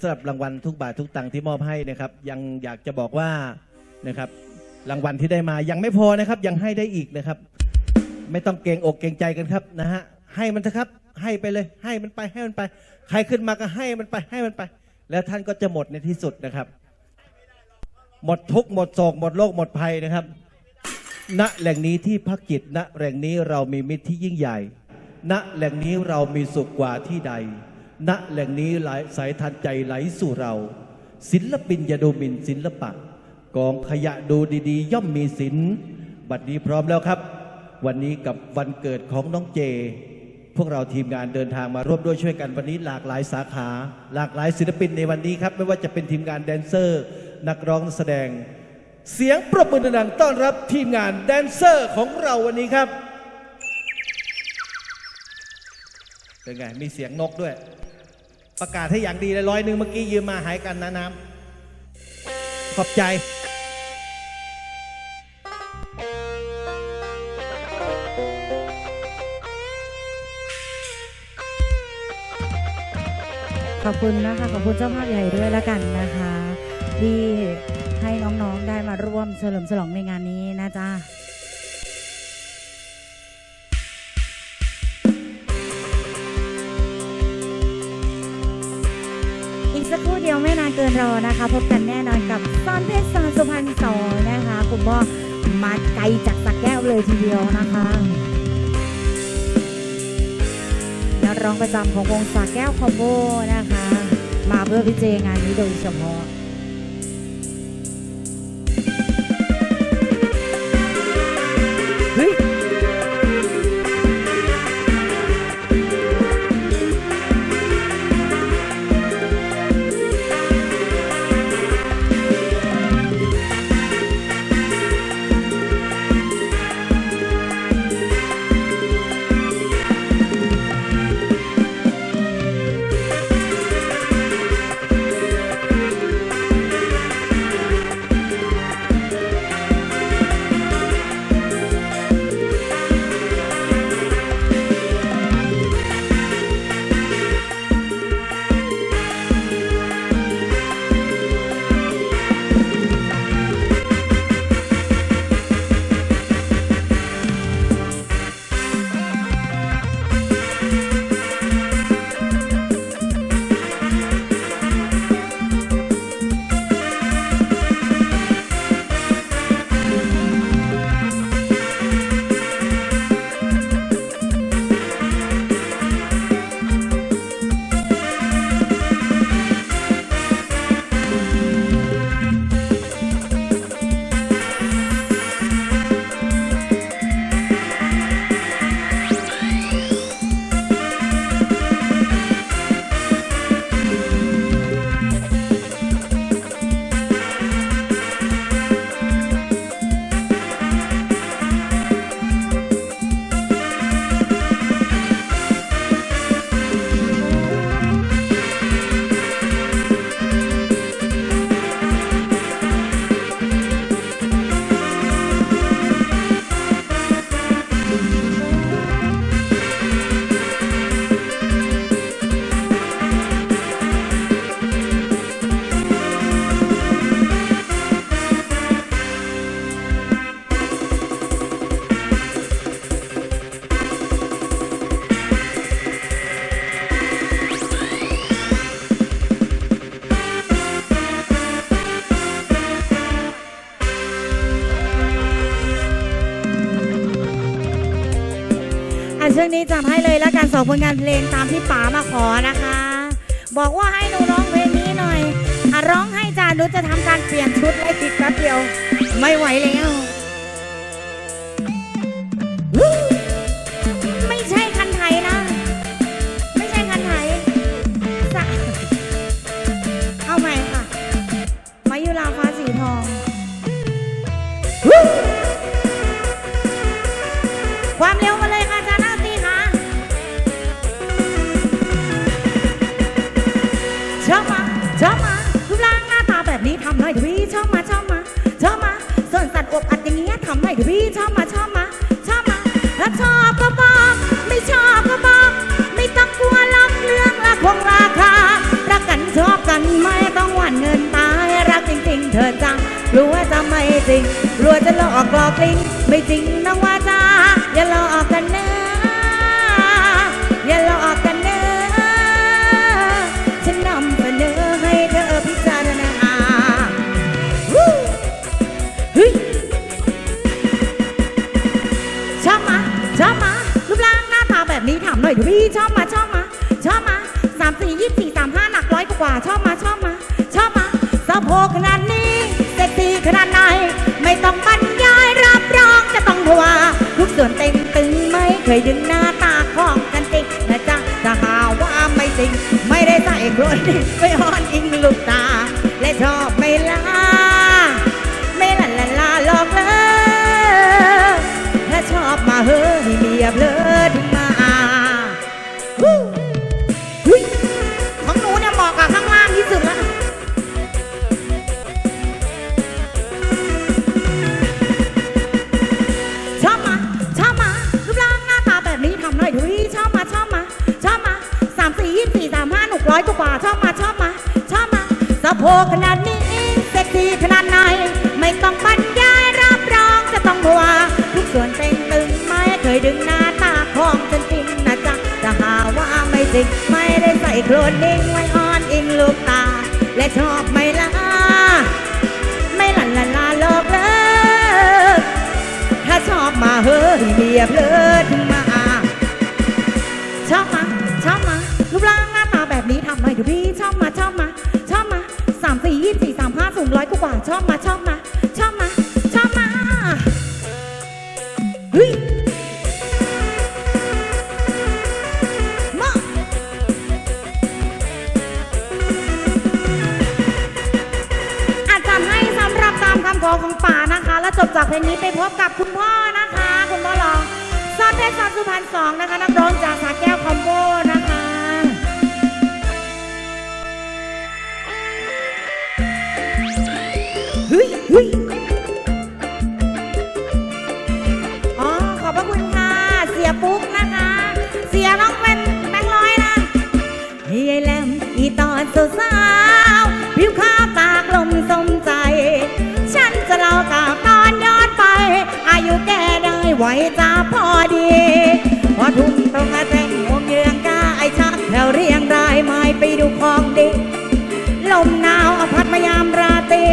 สำหรับรางวัลทุกบาททุกตังค์ที่มอบให้นะครับ ยังอยากจะบอกว่านะครับ รางวัลที่ได้มายังไม่พอนะครับ ยังให้ได้อีกนะครับ ไม่ต้องเกรงอกเกรงใจกันครับนะฮะให้มันเถอะครับ ให้ไปเลยให้มันไปให้มันไป ใครขึ้นมาก็ให้มันไปให้มันไป แล้วท่านก็จะหมดในที่สุดนะครับ หมดทุกข์หมดโศกหมดโรคหมดภัยนะครับ ณแหล่งนี้ที่พักจิตณแหล่งนี้เรามีมิตรที่ยิ่งใหญ่ ณแหล่งนี้เรามีสุขกว่าที่ใด ณแหล่งนี้ไหลสายทานใจไหลสู่เรา ศิลปินอย่าดูหมิ่นศิลปะ กองขยะดูดีๆ ย่อมมีศิลบัดนี้พร้อมแล้วครับ วันนี้กับวันเกิดของน้องเจ พวกเราทีมงานเดินทางมาร่วมด้วยช่วยกันวันนี้หลากหลายสาขา หลากหลายศิลปินในวันนี้ครับ ไม่ว่าจะเป็นทีมงานแดนเซอร์ นักร้องแสดง เสียงปรบมือดังต้อนรับทีมงานแดนเซอร์ของเราวันนี้ครับเป็นไงมีเสียงนกด้วย ประกาศให้อย่างดีเลยร้อยหนึ่งเมื่อกี้ยืมมาหายกันนะน้ำขอบใจขอบคุณนะคะขอบคุณเจ้าภาพใหญ่ด้วยแล้วกันนะคะ ที่ให้น้องๆได้มาร่วมเฉลิมฉลองในงานนี้นะจ๊ะานเกินรอนะคะ พบกันแน่นอนกับซ่อนเพชรซอนสุพรรณสองนะคะคุณพ่อมาไกลจากสักแก้วเลยทีเดียวนะคะนักร้องประจำของวงสักแก้วคอมโบนะคะ มาเพื่อพิเจงานนี้โดยเฉพาะ จำให้เลยแล้วกันสองผลงานเพลงตามที่ป๋ามาขอนะคะ บอกว่าให้หนูร้องเพลงนี้หน่อยอะร้องให้จานุจะทำการเปลี่ยนชุดให้ติดแป๊บเดียว ไม่ไหวแล้ว น่อยดิพี่ชอบมาชอบมาชอบมาแล้วชอบก็บอกไม่ชอบก็บอก ไม่ต้องกลัวหรอกเรื่องละคงราคารักกันชอบกันไม่ต้องหวั่นเงินตายรักจริง ๆ เธอจังรู้ว่าจะไม่จริงรู้วจะหลอกหลอกลิงไม่จริงน้องว่าจ้าอย่าหลอกกันเนื้ ชอบมาชอบมาชอบมาสามสี่ยี่สี่สามห้าหนักร้อยกว่าชอบมาชอบมาชอบมาสะโพกขนาดนี้เซ็กซี่ขนาดไหน ไม่ต้องบรรยายรับรองจะต้องภาวทุกส่วนเต็งตึงไม่เคยดึงหน้าตาของกันจริงนะจ๊ะจะหาว่าไม่จริง ไม่ได้ใส่โครนไม่อ่อนอิงลูกตา และชอบไม่ลาไม่ละละลาหลอกเลยถ้าชอบมาเฮ้ยเมียเพลิด โพขนาดนี้ เซ็กซี่ขนาดไหน ไม่ต้องบรรยายรับรองจะต้องภาวทุกส่วนเต็งตึงไม่เคยดึงหน้าตาของฉันจริงนะจ๊ะจะหาว่าไม่จริง ไม่ได้ใส่โครนนิ่งไว้อ่อนอิงลูกตา และชอบไม่ละไม่หลันละลาหลอกเลยถ้าชอบมาเฮ้ยเมียเพลิ จบจากเพลงนี้ไปพบกับคุณพ่อนะคะ คุณพ่อรองซอนเทศซอนสุพรรณสองนะคะนักร้องจากสาแก้วคอมโบนะคะเฮ้ยเฮ้ย ได้ไหวจ้าพอดีพอทุ่มตรงอาแจงวงเยืองกาไอชักแถวเรียงรายไม้ไปดูของดี ลมหนาวเอาพัดมายามราตรี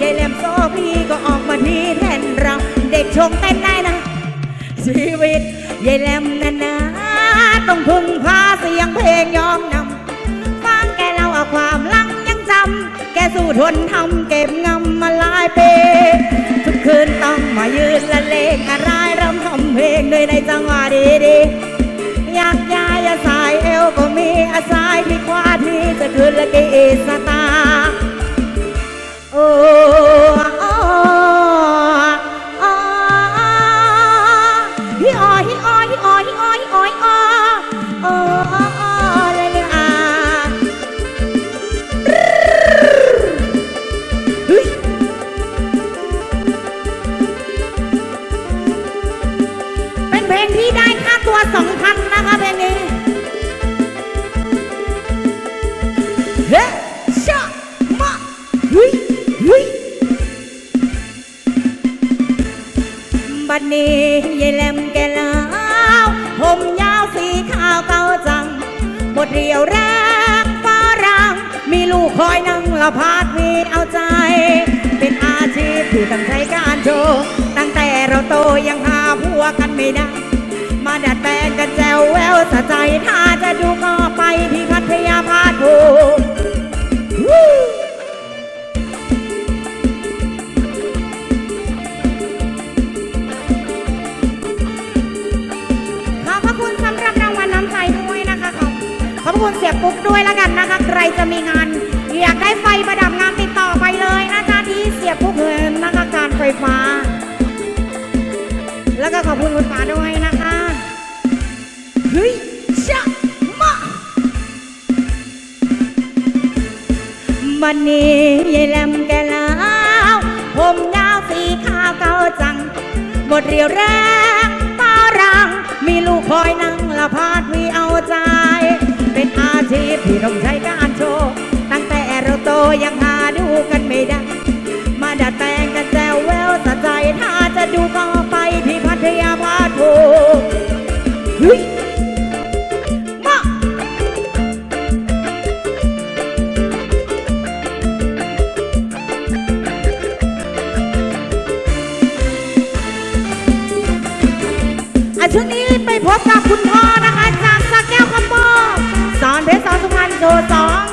ยายแหลมโซพีก็ออกมาที่แทนเราเด็กชงเต้นได้นะ ชีวิตยายแหลมนานาต้องพึ่งพาเสียงเพลงยอมนำฟังแกเล่าเอาความลังยังจำแกสู้ทนทำเก็บงำมาหลายปี คืนต้องมายืนละเลงอะไรรำทำเพลงด้วยในจังหวะดีๆอยากยายอาสายเอวก็มีอาศัยที่ควาที่จะคืนละกี่สตา ค่าตัวสองพันนะคะเพลงนี้ เฮ้ชะมาเฮ้ยเฮ้ยบัดนี้ยายแหลมแกลาวผมยาวสีขาวเก่าจังบทเรียวแรงฟ้ารัง มีลูกคอยนั่งละพาดวีเอาใจ เป็นอาชีพที่ตั้งใจการโชว์ตั้งแต่เราโตยังหาผัวกันไม่ได้มา ดัดแปลงกันแจวแววสะใจถ้าจะดูก็ไป วันนี้ยายแลมแกแล้วผมยาวสีขาวเก่าจัง บทเรียวแรงป้ารัง มีลูกคอยนั่งละพาดมีเอาใจ เป็นอาชีพที่ต้องใช้การโชว์ตั้งแต่เราโตยังหาดูกันไม่ได้ มาดัดแปลงกันแจวแววสะใจถ้าจะดูก็ไปที่พัทยาพาดโพ บกับคุณพ่อนะคะ จากสักแก้วคำมอบสอนเพชรสอนสุพรรณโชว์สอง